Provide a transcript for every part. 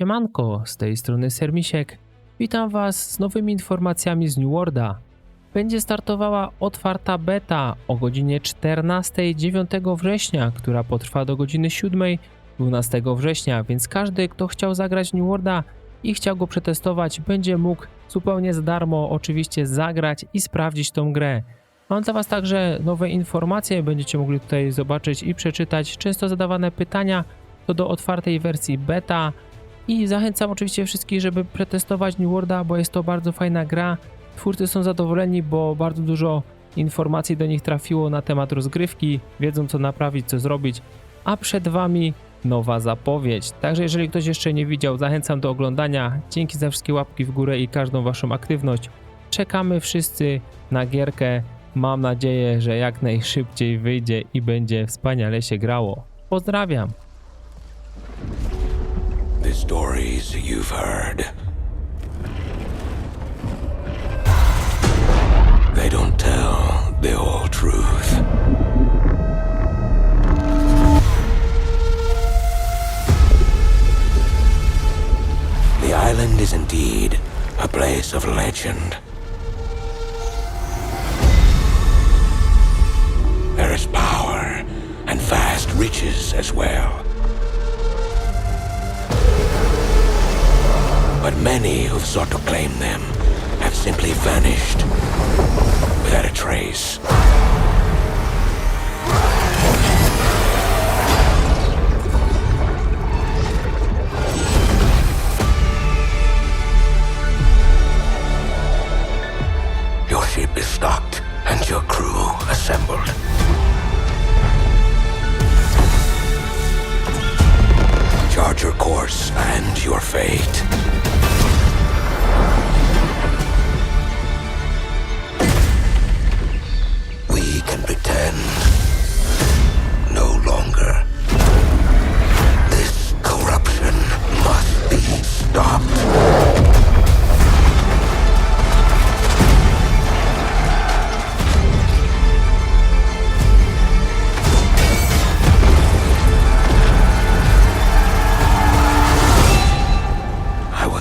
Siemanko, z tej strony Sermisiek. Witam Was z nowymi informacjami z New Worlda. Będzie startowała otwarta beta o godzinie 14 9 września, która potrwa do godziny 7 12 września, więc każdy, kto chciał zagrać New Worlda i chciał go przetestować, będzie mógł zupełnie za darmo oczywiście zagrać i sprawdzić tą grę. Mam dla Was także nowe informacje, będziecie mogli tutaj zobaczyć i przeczytać często zadawane pytania co do otwartej wersji beta, i zachęcam oczywiście wszystkich, żeby przetestować New Worlda, bo jest to bardzo fajna gra. Twórcy są zadowoleni, bo bardzo dużo informacji do nich trafiło na temat rozgrywki, wiedzą co naprawić, co zrobić, a przed Wami nowa zapowiedź. Także jeżeli ktoś jeszcze nie widział, zachęcam do oglądania. Dzięki za wszystkie łapki w górę i każdą Waszą aktywność. Czekamy wszyscy na gierkę. Mam nadzieję, że jak najszybciej wyjdzie i będzie wspaniale się grało. Pozdrawiam! Stories you've heard. They don't tell the whole truth. The island is indeed a place of legend. There is power and vast riches as well. Many who've sought to claim them have simply vanished without a trace. Your ship is stocked and your crew assembled. Charge your course and your fate.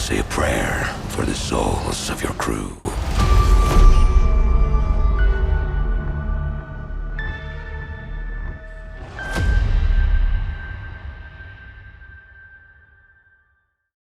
Say a prayer for the souls of your crew.